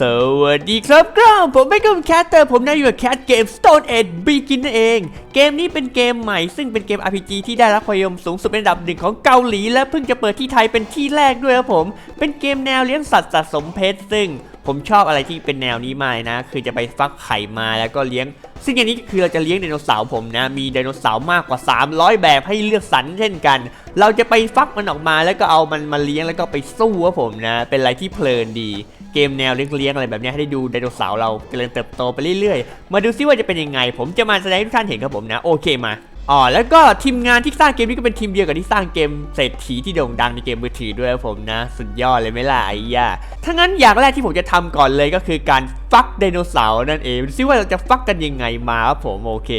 สวัสดีครับกล้องผมไม่ก็แคทเตอร์ผมนายอยู่กับแคทเกม Stone Age Begin นั่นเอง เกมนี้เป็นเกมใหม่ซึ่งเป็นเกม RPG ที่ได้รับความนิยมสูงสุดเป็นอันดับหนึ่งของเกาหลี และเพิ่งจะเปิดที่ไทยเป็นที่แรกด้วยครับผม เป็นเกมแนวเลี้ยงสัตว์สะสมเพชรซึ่งผมชอบอะไรที่เป็นแนวนี้มากนะ คือจะไปฟักไข่มาแล้วก็เลี้ยง ซึ่งอย่างนี้คือเราจะเลี้ยงไดโนเสาร์ผมนะ มีไดโนเสาร์มากกว่า 300 แบบให้เลือกสรรเช่นกัน เราจะไปฟักมันออกมาแล้วก็เอามันมาเลี้ยงแล้วก็ไปสู้ครับผมนะ เป็นอะไรที่เพลินดี เกมแนวเลี้ยงๆอะไรแบบนี้ให้ได้ดูไดโนเสาร์เราเจริญเติบโตไปเรื่อยๆ มาดูซิว่าจะเป็นยังไง ผมจะมาแสดงให้ทุกท่านเห็นครับผมนะ โอเคมาอ๋อแล้วก็ทีมงานที่สร้างเกมนี้ก็เป็นทีมเดียวกับที่สร้างเกมเศรษฐีที่โด่งดังในเกมมือถือด้วยครับผมนะ สุดยอดเลยไหมล่ะไอ้ย่าถ้างั้นอย่างแรกที่ผมจะทำก่อนเลยก็คือการฟักไดโนเสาร์นั่นเองดูซิว่าเราจะฟักกันยังไงมาครับผมโอเค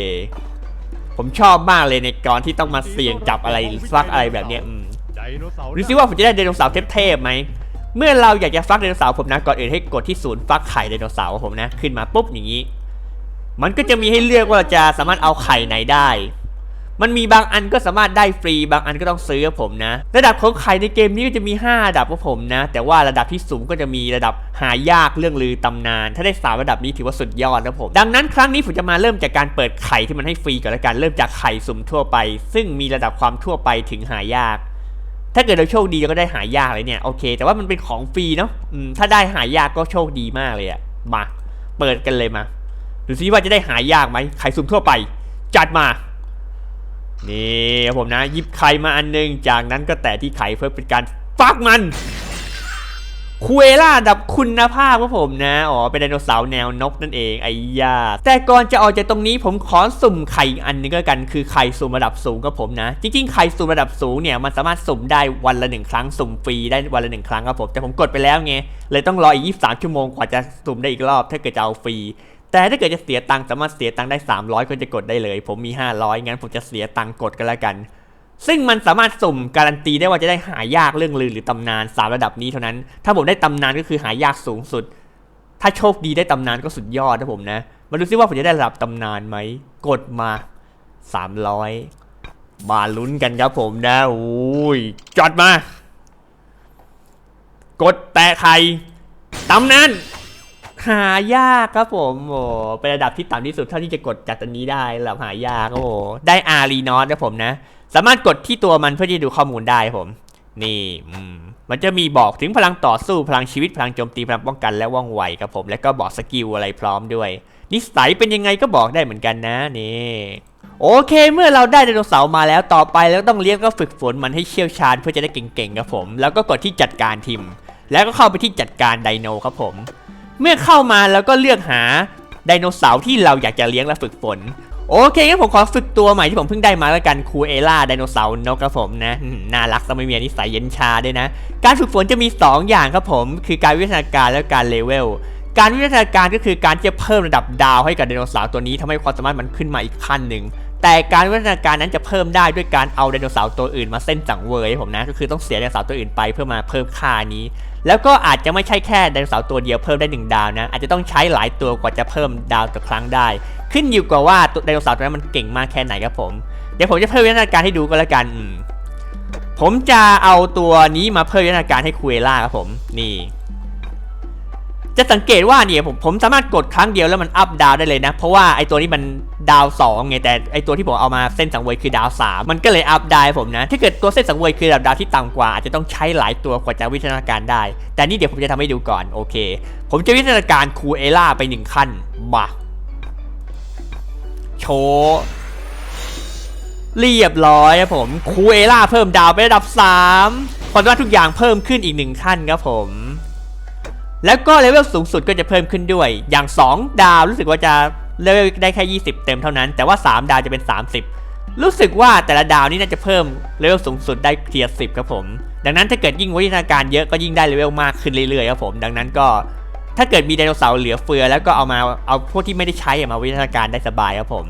ผมชอบมากเลยในก่อนที่ต้องมาเสี่ยงจับอะไรฟักอะไรแบบเนี้ยอืมดูซิว่าผมจะได้ไดโนเสาร์เทพๆไหม เมื่อเราอยากจะฟักไดโนเสาร์ผมนะก่อนอื่นให้กดที่ศูนย์ฟักไข่ไดโนเสาร์ผมนะขึ้นมาปุ๊บอย่างนี้ มันก็จะมีให้เลือกว่าเราจะสามารถเอาไข่ไหนได้ มันมีบางอันก็สามารถได้ฟรีบางอันก็ต้องซื้อผมนะ ระดับของไข่ในเกมนี้ก็จะมี 5 ระดับครับผมนะ แต่ว่าระดับที่สูงก็จะมีระดับหายากเรื่องลือตำนาน ถ้าได้สามระดับนี้ถือว่าสุดยอดนะผม ดังนั้นครั้งนี้ผมจะมาเริ่มจากการเปิดไข่ที่มันให้ฟรีก่อนละกันเริ่มจากไข่สุ่มทั่วไป ซึ่งมีระดับความทั่วไปถึงหายาก ถ้าเกิดเราโชคดีเราก็ได้หายากเลยเนี่ยโอเค แต่ว่ามันเป็นของฟรีเนาะถ้าได้หายากก็โชคดีมากเลยอะมา เปิดกันเลยมาดูซิว่าจะได้หายากไหมไข่สุ่มทั่วไป จัดมานี่ครับผมนะหยิบไข่มาอันหนึง จากนั้นก็แตะที่ไข่เพื่อเป็นการฟักมัน คุเอล่าดับคุณภาพครับผมนะ อ๋อ เป็นไดโนเสาร์แนวนกนั่นเองไอ้ยาแต่ก่อนจะออกจากตรงนี้ผมขอสุ่มไข่อันนึงก็กันคือไข่สุ่มระดับสูงครับผมนะ จริงๆไข่สุ่มระดับสูงเนี่ยมันสามารถสุ่มได้วันละหนึ่งครั้งสุ่มฟรีได้วันละหนึ่งครั้งครับผมแต่ผมกดไปแล้วไงเลยต้องรออีก 23 ชั่วโมงกว่าจะสุ่มได้อีกรอบ ถ้าเกิดจะเอาฟรีแต่ถ้าเกิดจะเสียตังค์สามารถเสียตังค์ได้ 300 ก็จะกดได้เลย ผมมี 500งั้นผมจะเสียตังค์กดกันแล้วกัน ซึ่งมันสามารถสุ่มการันตีได้ว่าจะได้หายากเรื่องลือหรือตำนานสามระดับนี้เท่านั้น ถ้าผมได้ตำนานก็คือหายากสูงสุด ถ้าโชคดีได้ตำนานก็สุดยอดนะผมนะ มาดูซิว่าผมจะได้ระดับตำนานไหม กดมา 300 มาลุ้นกันครับผมนะโอ้ยจอดมา กดแตะไข่ตำนาน หายากครับผมโอ้เป็นระดับที่ต่ำที่สุดเท่าที่จะกดจากตัวนี้ได้ระดับหายากโอ้ได้อารีนอสนะผมนะ สามารถกดที่ตัวมันเพื่อที่จะดูข้อมูลได้ครับผม นี่อืมมันจะมีบอกถึงพลังต่อสู้พลังชีวิตพลังโจมตีพลังป้องกันและว่องไวครับผม แล้วก็บอกสกิลอะไรพร้อมด้วย นิสัยเป็นยังไงก็บอกได้เหมือนกันนะนี่โอเค เมื่อเราได้ไดโนเสาร์มาแล้วต่อไปแล้วต้องเลี้ยงก็ฝึกฝนมันให้เชี่ยวชาญเพื่อจะได้เก่งๆครับผม แล้วก็กดที่จัดการทีมแล้วก็เข้าไปที่จัดการไดโนครับผม เมื่อเข้ามาแล้วก็เลือกหาไดโนเสาร์ที่เราอยากจะเลี้ยงและฝึกฝนโอเคงั้นผมขอฝึกตัวใหม่ที่ผมเพิ่งได้มาแล้วกันคูเอล่าไดโนเสาร์นกครับผมนะน่ารักสมัยเมียนิสัยเย็นชาด้วยนะ การฝึกฝนจะมี 2 อย่างครับผม คือการวิวัฒนาการและการเลเวลการวิวัฒนาการก็คือการที่จะเพิ่มระดับดาวให้กับไดโนเสาร์ตัวนี้ทำให้ความสามารถมันขึ้นมาอีกขั้นหนึ่งแต่การวิวัฒนาการนั้นจะเพิ่มได้ด้วยการเอาไดโนเสาร์ตัวอื่นมาเส้นสังเวยผมนะก็คือต้องเสียไดโนเสาร์ตัวอื่นไปเพื่อมาเพิ่มค่านี้ แล้วก็อาจจะไม่ใช่แค่ไดโนเสาร์ตัวเดียวเพิ่มได้หนึ่งดาวนะ อาจจะต้องใช้หลายตัวกว่าจะเพิ่มดาวต่อครั้งได้ ขึ้นอยู่กับว่าตัวไดโนเสาร์ตัวนั้นมันเก่งมากแค่ไหนครับผม เดี๋ยวผมจะเพิ่มวิทยาการให้ดูก็แล้วกันผมจะเอาตัวนี้มาเพิ่มวิทยาการให้คุเอล่าครับผมนี่ จะสังเกตว่าเนี่ยผมผมสามารถกดครั้งเดียวแล้วมันอัพดาวได้เลยนะ เพราะว่าไอตัวนี้มันดาว2ไงแต่ไอตัวที่ผมเอามาเส้นสังเวยคือดาว3มันก็เลยอัพได้ผมนะ ถ้าเกิดตัวเส้นสังเวยคือดับดาวที่ต่ำกว่าอาจจะต้องใช้หลายตัวกว่าจะวิวัฒนาการได้ แต่นี่เดี๋ยวผมจะทำให้ดูก่อนโอเค ผมจะวิวัฒนาการคูเอล่าไปหนึ่งขั้นมาโชว์เรียบร้อยครับผมคูเอล่าเพิ่มดาวไประดับ3ความสามารถทุกอย่างเพิ่มขึ้นอีกหนึ่งขั้นครับผม แล้วก็เลเวลสูงสุดก็จะเพิ่มขึ้นด้วย อย่าง 2 ดาวรู้สึกว่าจะเลเวลได้แค่ 20 เต็มเท่านั้น แต่ว่า 3 ดาวจะเป็น 30 รู้สึกว่าแต่ละดาวนี่น่าจะเพิ่มเลเวลสูงสุดได้เทียร์10ครับผม ดังนั้นถ้าเกิดยิ่งวิทยาการเยอะก็ยิ่งได้เลเวลมากขึ้นเรื่อยๆครับผม ดังนั้นก็ถ้าเกิดมีไดโนเสาร์เหลือเฟือ แล้วก็เอามาเอาพวกที่ไม่ได้ใช้มาวิทยาการได้สบายครับผม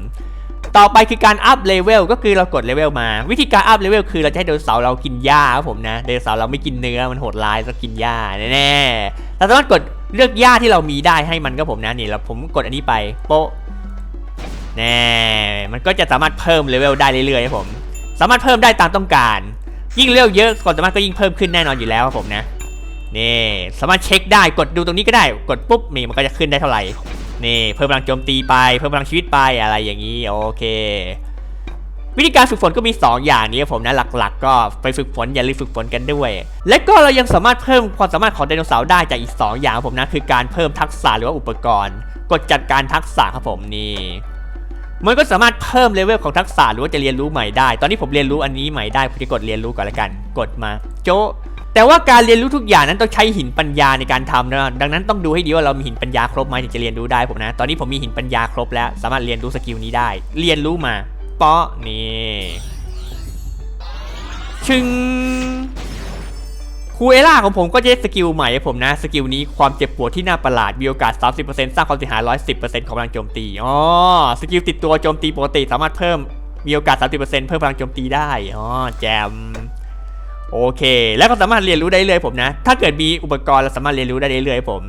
ต่อไปคือการอัพเลเวลก็คือเรากดเลเวลมา วิธีการอัพเลเวลคือเราจะให้ไดโนเสาร์เรากินหญ้าครับผมนะไดโนเสาร์เราไม่กินเนื้อมันโหดร้ายก็กินหญ้าแน่ๆเราสามารถกดเลือกหญ้าที่เรามีได้ให้มันครับผมนะนี่เราผมกดอันนี้ไปโป๊ะแน่มันก็จะสามารถเพิ่มเลเวลได้เรื่อยๆครับผมสามารถเพิ่มได้ตามต้องการ ยิ่งเลเวลเยอะความสามารถก็ยิ่งเพิ่มขึ้นแน่นอนอยู่แล้วครับผมนะนี่สามารถเช็คได้กดดูตรงนี้ก็ได้ กดปุ๊บนี่มันก็จะขึ้นได้เท่าไหร่ นี่เพิ่มพลังโจมตีไป เพิ่มพลังชีวิตไปอะไรอย่างนี้โอเค วิธีการฝึกฝนก็มี 2 อย่างนี้ครับผมนะหลักๆ ก็ไปฝึกฝนอย่าลืมฝึกฝนกันด้วย และก็เรายังสามารถเพิ่มความสามารถของไดโนเสาร์ได้จากอีก 2 อย่างครับผมนะคือการเพิ่มทักษะหรือว่าอุปกรณ์ กดจัดการทักษะครับผมนี่มันก็สามารถเพิ่มเลเวลของทักษะหรือว่าจะเรียนรู้ใหม่ได้ ตอนนี้ผมเรียนรู้อันนี้ใหม่ได้ผมจะกดเรียนรู้ก่อนละกัน กดมาโจะ แต่ว่าการเรียนรู้ทุกอย่างนั้นต้องใช้หินปัญญาในการทำนะดังนั้นต้องดูให้ดีว่าเรามีหินปัญญาครบไหมถึงจะเรียนรู้ได้ผมนะ ตอนนี้ผมมีหินปัญญาครบแล้ว สามารถเรียนรู้สกิลนี้ได้ เรียนรู้มาเปาะนี่ชึงคูเอล่าของผมก็จะได้สกิลใหม่ให้ผมนะ สกิลนี้ความเจ็บปวดที่น่าประหลาด มีโอกาส 30%สร้างความเสียหาย 110%ของพลังโจมตี อ๋อ สกิลติดตัวโจมตีปกติสามารถเพิ่มมีโอกาส 30%เพิ่มพลังโจมตีได้ อ๋อ แจม โอเค แล้วก็สามารถเรียนรู้ได้เลยผมนะ ถ้าเกิดมีอุปกรณ์เราสามารถเรียนรู้ได้เรื่อยๆผม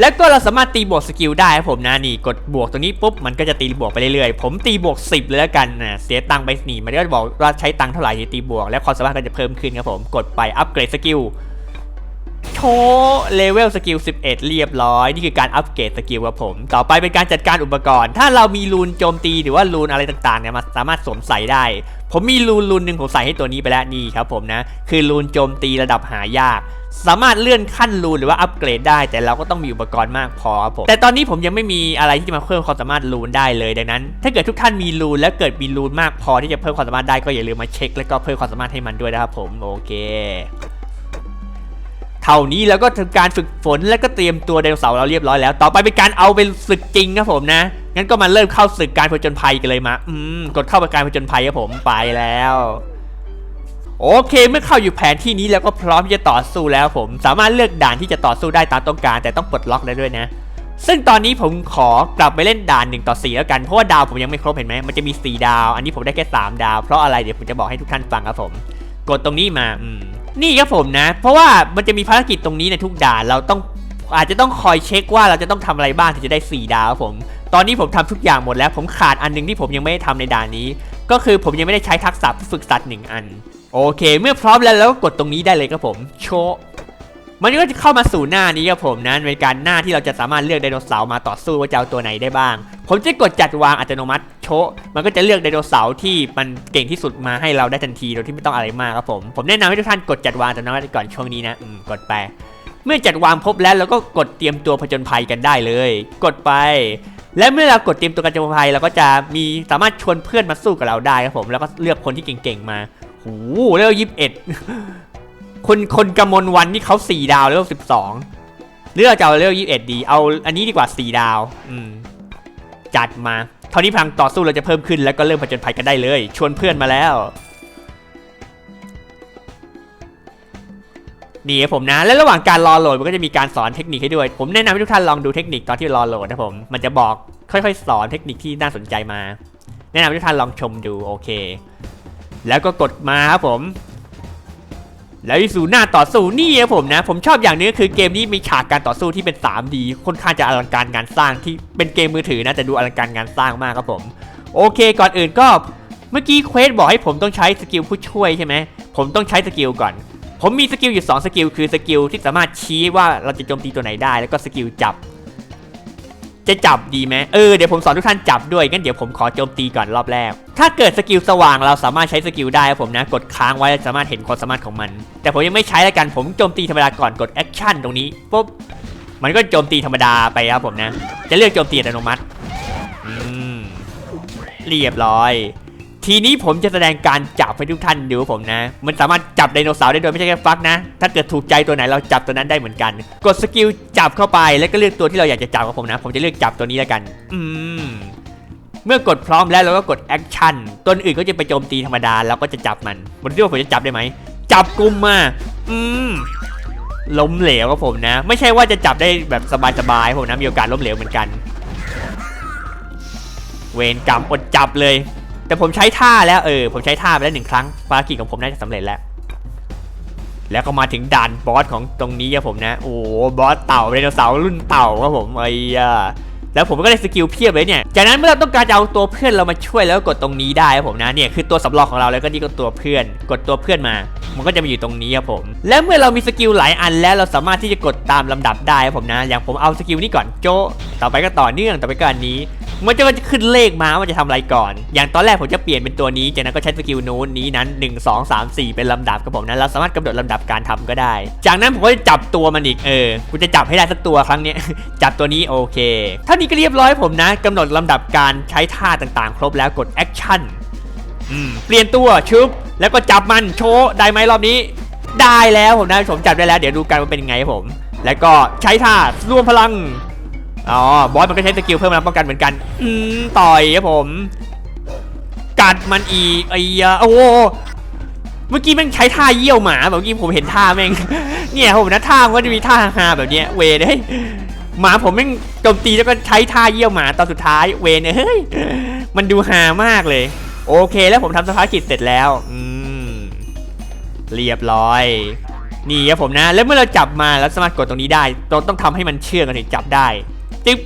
แล้วก็เราสามารถตีบวกสกิลได้ครับผมนะนี่กดบวกตรงนี้ปุ๊บมันก็จะตีบวกไปเรื่อยๆผมตีบวก 10 เลยแล้วกันนะเสียตังค์ไปหนีมันก็จะบอกว่าใช้ตังค์เท่าไหร่ตีบวก แล้วความสามารถก็จะเพิ่มขึ้นครับผมกดไปอัปเกรดสกิล โชว์เลเวลสกิล 11 เรียบร้อย นี่คือการอัปเกรดสกิลครับผม ต่อไปเป็นการจัดการอุปกรณ์ ถ้าเรามีรูนโจมตีหรือว่ารูนอะไรต่างๆเนี่ยมาสามารถสวมใส่ได้ ผมมีรูนรูนหนึ่งผมใส่ให้ตัวนี้ไปแล้วนี่ครับผมนะ คือรูนโจมตีระดับหายากสามารถเลื่อนขั้นรูนหรือว่าอัปเกรดได้ แต่เราก็ต้องมีอุปกรณ์มากพอครับผมแต่ตอนนี้ผมยังไม่มีอะไรที่จะมาเพิ่มความสามารถรูนได้เลยดังนั้น ถ้าเกิดทุกท่านมีรูนและเกิดมีรูนมากพอที่จะเพิ่มความสามารถได้ก็อย่าลืมมาเช็ค แล้วก็เพิ่มความสามารถให้มันด้วยนะครับผมโอเค เท่านี้แล้วก็ทำการฝึกฝนและก็เตรียมตัวไดโนเสาร์เราเรียบร้อยแล้ว ต่อไปเป็นการเอาเป็นศึกจริงครับผมนะงั้นก็มาเริ่มเข้าศึกการผจญภัยกันเลยมา อืมกดเข้าไปการผจญภัยครับผมไปแล้วโอเค เมื่อเข้าอยู่แผนที่นี้แล้วก็พร้อมที่จะต่อสู้แล้วผม สามารถเลือกด่านที่จะต่อสู้ได้ตามต้องการ แต่ต้องปลดล็อกแล้วด้วยนะ ซึ่งตอนนี้ผมขอกลับไปเล่นด่าน1ต่อ4แล้วกัน เพราะว่าดาวผมยังไม่ครบเห็นไหมมันจะมี 4 ดาว อันนี้ผมได้แค่ 3 ดาว เพราะอะไรเดี๋ยวผมจะบอกให้ทุกท่านฟังครับผม กดตรงนี้มาอืม นี่ครับผมนะ เพราะว่ามันจะมีภารกิจตรงนี้ในทุกด่านเราต้องอาจจะต้องคอยเช็คว่าเราจะต้องทำอะไรบ้างถึงจะได้ 4 ดาวผม ตอนนี้ผมทำทุกอย่างหมดแล้ว ผมขาดอันหนึงที่ผมยังไม่ได้ทำในด่านนี้ ก็คือผมยังไม่ได้ใช้ทักษะฝึกสัตว์หนึ่งอัน โอเค เมื่อพร้อมแล้วเราก็กดตรงนี้ได้เลยครับผม โชว์ มันก็จะเข้ามาสู่หน้านี้ครับผมนะเป็นการหน้าที่เราจะสามารถเลือกไดโนเสาร์มาต่อสู้ว่าจะเอาตัวไหนได้บ้าง ผมจะกดจัดวางอัตโนมัติโชว์มันก็จะเลือกไดโนเสาร์ที่มันเก่งที่สุดมาให้เราได้ทันทีโดยที่ไม่ต้องอะไรมากครับผมผมแนะนำให้ทุกท่านกดจัดวางอัตโนมัติก่อนช่วงนี้นะกดไป เมื่อจัดวางครบแล้วเราก็กดเตรียมตัวผจญภัยกันได้เลย กดไปและเมื่อเรากดเตรียมตัวกันผจญภัยเราก็จะมีสามารถชวนเพื่อนมาสู้กับเราได้ครับผมแล้วก็เลือกคนที่เก่งๆมา หูเลเวลยิบเอ็ด คนคนกำมลวันนี่เขาสี่ดาวเลเวลสิบสองหรือเราจะเอาเลเวลยี่สิบเอ็ดดี เอาอันนี้ดีกว่าสี่ดาว อืม จัดมาเท่านี้พลังต่อสู้เราจะเพิ่มขึ้นแล้วก็เริ่มผจญภัยกันได้เลย ชวนเพื่อนมาแล้วนี่ครับผมนะ และระหว่างการรอโหลดมันก็จะมีการสอนเทคนิคให้ด้วย ผมแนะนำให้ทุกท่านลองดูเทคนิคตอนที่รอโหลดนะผม มันจะบอกค่อยๆ สอนเทคนิคที่น่าสนใจมา แนะนำให้ทุกท่านลองชมดูโอเค แล้วก็กดมาครับผม แล้วที่สู่หน้าต่อสู้นี่ครับผมนะ ผมชอบอย่างหนึงก็คือเกมนี้มีฉากการต่อสู้ที่เป็น 3D ค่อนข้างจะอลังการงานสร้างที่เป็นเกมมือถือนะแต่ดูอลังการงานสร้างมากครับผม โอเค ก่อนอื่นก็เมื่อกี้เควสบอกให้ผมต้องใช้สกิลผู้ช่วยใช่ไหมผมต้องใช้สกิลก่อน ผมมีสกิลอยู่2สกิลคือสกิลที่สามารถชี้ว่าเราจะโจมตีตัวไหนได้ แล้วก็สกิลจับ จะจับดีไหมเออเดี๋ยวผมสอนทุกท่านจับด้วยงั้นเดี๋ยวผมขอโจมตีก่อนรอบแรก ถ้าเกิดสกิลสว่างเราสามารถใช้สกิลได้ผมนะ กดค้างไว้สามารถเห็นความสามารถของมัน แต่ผมยังไม่ใช้แล้วกันผมโจมตีธรรมดาก่อนกดแอคชั่นตรงนี้ปุ๊บมันก็โจมตีธรรมดาไปครับผมนะ จะเลือกโจมตีอัตโนมัติอืมเรียบร้อย ทีนี้ผมจะแสดงการจับให้ทุกท่านดูผมนะ มันสามารถจับไดโนเสาร์ได้โดยไม่ใช่แค่ฟักนะ ถ้าเกิดถูกใจตัวไหนเราจับตัวนั้นได้เหมือนกัน กดสกิลจับเข้าไปแล้วก็เลือกตัวที่เราอยากจะจับครับผมนะ ผมจะเลือกจับตัวนี้แล้วกัน อืมเมื่อกดพร้อมแล้วเราก็กดแอคชั่นตัวอื่นก็จะไปโจมตีธรรมดาเราก็จะจับมันบนที่ว่าผมจะจับได้ไหม จับกลุ่มมา อืมล้มเหลวครับผมนะ ไม่ใช่ว่าจะจับได้แบบสบายๆผมนะมีโอกาสล้มเหลวเหมือนกัน เวรกรรมอดจับเลย แต่ผมใช้ท่าแล้วเออผมใช้ท่าไปแล้วหนึ่งครั้งภารกิจของผมน่าจะสำเร็จแล้ว แล้วก็มาถึงด่านบอสของตรงนี้ครับผมนะ โอ้บอสเต่าไดโนเสาร์รุ่นเต่าครับผมไอ้ยา แล้วผมก็ได้สกิลเพียบเลยเนี่ย จากนั้นเมื่อเราต้องการจะเอาตัวเพื่อนเรามาช่วยแล้วกดตรงนี้ได้ครับผมนะเนี่ยคือตัวสำรองของเราแล้วก็นี่ก็ตัวเพื่อน กดตัวเพื่อนมา มันก็จะมาอยู่ตรงนี้ครับผม และเมื่อเรามีสกิลหลายอันแล้วเราสามารถที่จะกดตามลำดับได้ครับผมนะ อย่างผมเอาสกิลนี้ก่อนโจต่อไปก็ต่อเนื่องต่อไปก็อันนี้มันจะมันจะขึ้นเลขมาว่าจะทำอะไรก่อน อย่างตอนแรกผมจะเปลี่ยนเป็นตัวนี้ จากนั้นก็ใช้สกิลนู้นนี้นั้น 1 2 3 4 เป็นลำดับครับผมนะเราสามารถกำหนดลำดับการทำก็ได้ จากนั้นผมก็จะจับตัวมันอีกเออกูจะจับให้ได้สักตัวครั้งนี้จับตัวนี้โอเคเท่านี้ก็เรียบร้อยผมนะกำหนดลำดับการใช้ท่าต่างๆ ครบแล้วกดแอคชั่นเปลี่ยนตัวชุบแล้วก็จับมันโชว์ได้ไหมรอบนี้ ได้แล้วผมนะผมจับได้แล้ว เดี๋ยวดูกันว่าเป็นไงผม แล้วก็ใช้ท่ารวมพลังอ๋อบอสมันก็ใช้สกิลเพิ่มพลังป้องกันเหมือนกัน อืมต่อยครับผมกัดมันอีกไอ้ยาโอ้โหเมื่อกี้ม่งใช้ท่าเยี่ยวหมาแบบเมื่อกี้ผมเห็นท่าแม่งเนี่ยผมนะท่ามันก็จะมีท่าฮาๆแบบเนี้ยเวเฮ้ย หมาผมแม่งโจมตีแล้วก็ใช้ท่าเยี่ยวหมาตอนสุดท้ายเวเนยเฮ้ยมันดูฮามากเลย โอเคแล้วผมทำสภารกิจเสร็จแล้วอืมเรียบร้อย นี่ครับผมนะ แล้วเมื่อเราจับมาแล้วสามารถกดตรงนี้ได้เราต้องทำให้มันเชื่องกันถึงจับได้จึ๊บ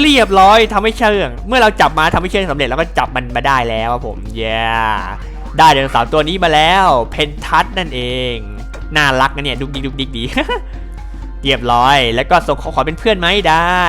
เรียบร้อยทำให้เชื่อง เมื่อเราจับมาทำให้เชื่องสำเร็จแล้วก็จับมันมาได้แล้วครับผมเย้ได้ไดโนเสาร์ตัวนี้มาแล้ว เพนทัสนั่นเอง น่ารักนะเนี่ยดุกดิกดุกดิกดี เรียบร้อย แล้วก็ส่งขอขอเป็นเพื่อนไหมได้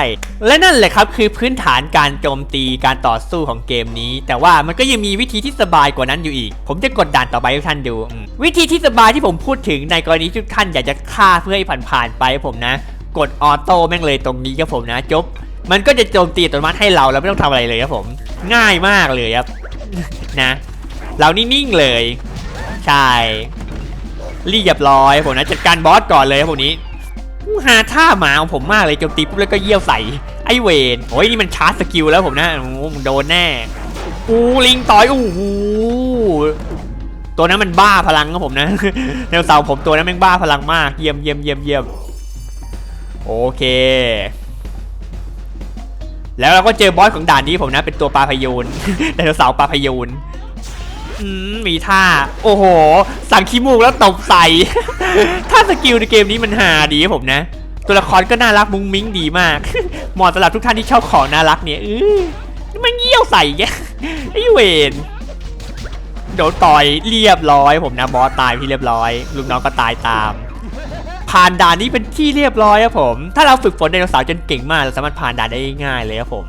และนั่นแหละครับคือพื้นฐานการโจมตีการต่อสู้ของเกมนี้ แต่ว่ามันก็ยังมีวิธีที่สบายกว่านั้นอยู่อีก ผมจะกดด่านต่อไปให้ท่านดู วิธีที่สบายที่ผมพูดถึงในกรณีที่ท่านอยากจะฆ่าเพื่อให้ผ่านๆไปผมนะ กดออโต้แม่งเลยตรงนี้ครับผมนะจบมันก็จะโจมตีอัตโนมัติให้เราแล้วไม่ต้องทำอะไรเลยครับผม ง่ายมากเลยครับนะ เรานิ่งๆเลย ใช่เรียบร้อยผมนะจัดการบอสก่อนเลยครับผมนี้ หาท่าหมาของผมมากเลยโจมตีปุ๊บแล้วก็เยี่ยวใส่ไอเวนโอ้ยนี่มันชาร์จสกิลแล้วผมนะโอ้โหมึงโดนแน่อูลิงต่อยอู้หูตัวนั้นมันบ้าพลังครับผมนะแนวเสาผมตัวนั้นแม่งบ้าพลังมากเยี่ยมเยี่ยมเยี่ยมเยี่ยมโอเค แล้วเราก็เจอบอสของด่านนี้ผมนะ เป็นตัวปลาพยูนไดโนเสาร์ปลาพยูน มมีท่า โอ้โห สั่งขี้มูกแล้วตบใส่ ถ้าสกิลในเกมนี้มันหาดีครับผมนะ ตัวละครก็น่ารักมุ้งมิ้งดีมาก เหมาะสำหรับทุกท่านที่ชอบของน่ารักเนี่ยเออมันเยี่ยวใส่แกไอเวนโดนต่อยเรียบร้อย ผมนะบอสตายพี่เรียบร้อยลูกน้องก็ตายตาม ผ่านด่านนี้เป็นที่เรียบร้อยครับผม ถ้าเราฝึกฝนไดโนเสาร์จนเก่งมากเราสามารถผ่านด่านได้ง่ายเลยครับผม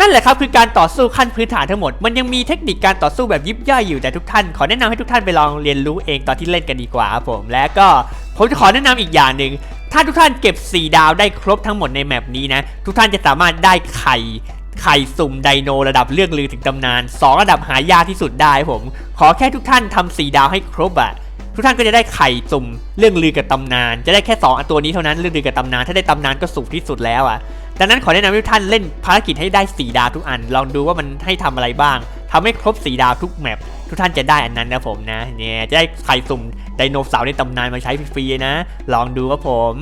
นั่นแหละครับคือการต่อสู้ขั้นพื้นฐานทั้งหมด มันยังมีเทคนิคการต่อสู้แบบยิบย่อยอยู่แต่ทุกท่าน ขอแนะนำให้ทุกท่านไปลองเรียนรู้เองตอนที่เล่นกันดีกว่าครับผม และก็ผมจะขอแนะนำอีกอย่างหนึ่งถ้าทุกท่านเก็บ 4 ดาวได้ครบทั้งหมดในแมปนี้นะ ทุกท่านจะสามารถได้ไข่ไข่สุ่มไดโนระดับเรื่องลือถึงตำนาน 2 ระดับหายากที่สุดได้ผม ขอแค่ทุกท่านทำ4ดาวให้ครบอะ ทุกท่านก็จะได้ไข่สุ่มเรื่องลือกับตำนาน จะได้แค่2อันตัวนี้เท่านั้นเรื่องลือกับตำนานถ้าได้ตำนานก็สูงที่สุดแล้วอะดังนั้นขอแนะนำให้ทุกท่านเล่นภารกิจให้ได้ 4 ดาวทุกอัน ลองดูว่ามันให้ทำอะไรบ้างทำให้ครบ 4 ดาวทุกแมปทุกท่านจะได้อันนั้นนะผมนะเนี่ยจะได้ไข่สุ่มไดโนเสาร์ในตำนานมาใช้ฟรีๆนะ ลองดูครับผม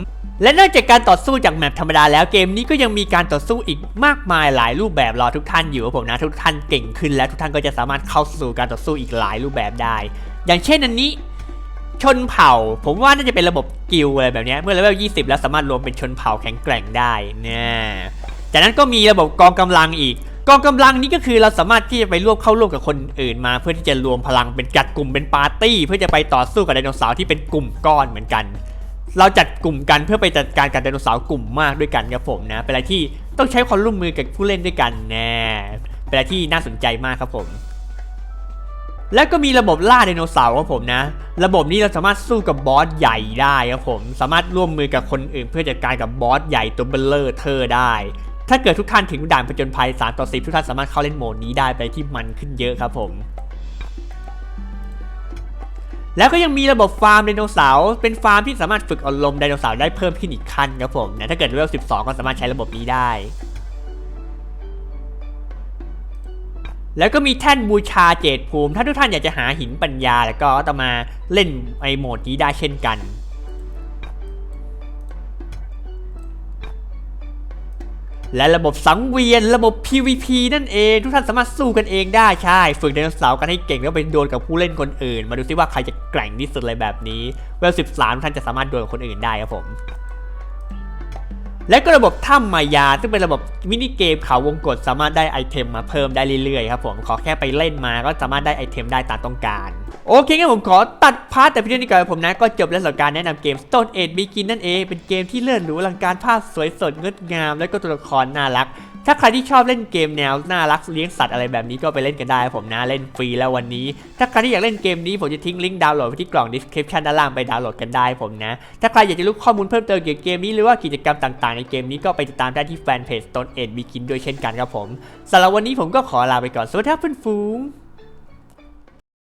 และนอกจากการต่อสู้จากแมปธรรมดาแล้วเกมนี้ก็ยังมีการต่อสู้อีกมากมายหลายรูปแบบรอทุกท่านอยู่ครับผมนะทุกท่านเก่งขึ้นแล้วทุกท่านก็จะสามารถเข้าสู่การต่อสู้อีกหลายรูปแบบได้ อย่างเช่นอันนี้ ชนเผ่า ผมว่าน่าจะเป็นระบบกิลอะไรแบบนี้เมื่อเลเวล20 แล้วสามารถรวมเป็นชนเผ่าแข็งแกร่งได้เนี่ยจากนั้นก็มีระบบกองกำลังอีก กองกำลังนี้ก็คือเราสามารถที่จะไปร่วมเข้าร่วมกับคนอื่นมา เพื่อที่จะรวมพลังเป็นจัดกลุ่มเป็นปาร์ตี้ เพื่อจะไปต่อสู้กับไดโนเสาร์ที่เป็นกลุ่มก้อนเหมือนกัน เราจัดกลุ่มกันเพื่อไปจัดการกับไดโนเสาร์กลุ่มมากด้วยกันครับผมนะเป็นอะไรที่ต้องใช้ความร่วมมือกับผู้เล่นด้วยกันแน่เป็นอะไรที่น่าสนใจมากครับผม แล้วก็มีระบบล่าไดโนเสาร์ครับผมนะ ระบบนี้เราสามารถสู้กับบอสใหญ่ได้ครับผม สามารถร่วมมือกับคนอื่น เพื่อจัดการกับบอสใหญ่ตัวเบลเลอร์เธอได้ ถ้าเกิดทุกท่านถึงด่านผจญภัย3ต่อ10 ทุกท่านสามารถเข้าเล่นโหมดนี้ได้ไปที่มันขึ้นเยอะครับผมแล้วก็ยังมีระบบฟาร์มไดโนเสาร์เป็นฟาร์มที่สามารถฝึกอารมณ์ไดโนเสาร์ได้เพิ่มขึ้นอีกขั้นครับผมนะถ้าเกิดเลเวล12 ก็สามารถใช้ระบบนี้ได้ แล้วก็มีแท่นบูชาเจดภูมิ ถ้าทุกท่านอยากจะหาหินปัญญา แล้วก็ต้องมาเล่นไอโหมดนี้ได้เช่นกัน และระบบสังเวียนระบบ PVP นั่นเอง ทุกท่านสามารถสู้กันเองได้ใช่ ฝึกไดโนเสาร์กันให้เก่งแล้วไปดวลกับผู้เล่นคนอื่น มาดูซิว่าใครจะแกร่งที่สุดเลยแบบนี้ เวล 13 ท่านจะสามารถดวลกับคนอื่นได้ครับผม และก็ระบบถ้ำมายา ซึ่งเป็นระบบมินิเกมเขาวงกฏสามารถได้ไอเทมมาเพิ่มได้เรื่อยๆครับผมขอแค่ไปเล่นมาก็สามารถได้ไอเทมได้ตามต้องการ โอเคงั้นผมขอตัดพาร์ทแต่พียงนี้ก่อนผมนะก็จบแล้วสำหรับการแนะนำเกม Stone Age Begin นั่นเองเป็นเกมที่เลื่อนหรูอลังการภาพสวยสดงดงาม และก็ตัวละครน่ารัก ถ้าใครที่ชอบเล่นเกมแนวน่ารักเลี้ยงสัตว์อะไรแบบนี้ก็ไปเล่นกันได้ผมนะเล่นฟรีแล้ววันนี้ ถ้าใครที่อยากเล่นเกมนี้ผมจะทิ้งลิงก์ดาวน์โหลดไว้ที่กล่อง description ด้านล่างไปดาวน์โหลดกันได้ผมนะ ถ้าใครอยากจะรู้ข้อมูลเพิ่มเติมเกี่ยวกับเกมนี้หรือว่ากิจกรรมต่างๆในเกมนี้ก็ไปติดตามได้ที่แฟนเพจต้นเอ็ดบิ๊กินด้วยเช่นกันครับผมสำหรับวันนี้ผมก็ขอลาไปก่อนสวัสดีครับเพื่อนฝูง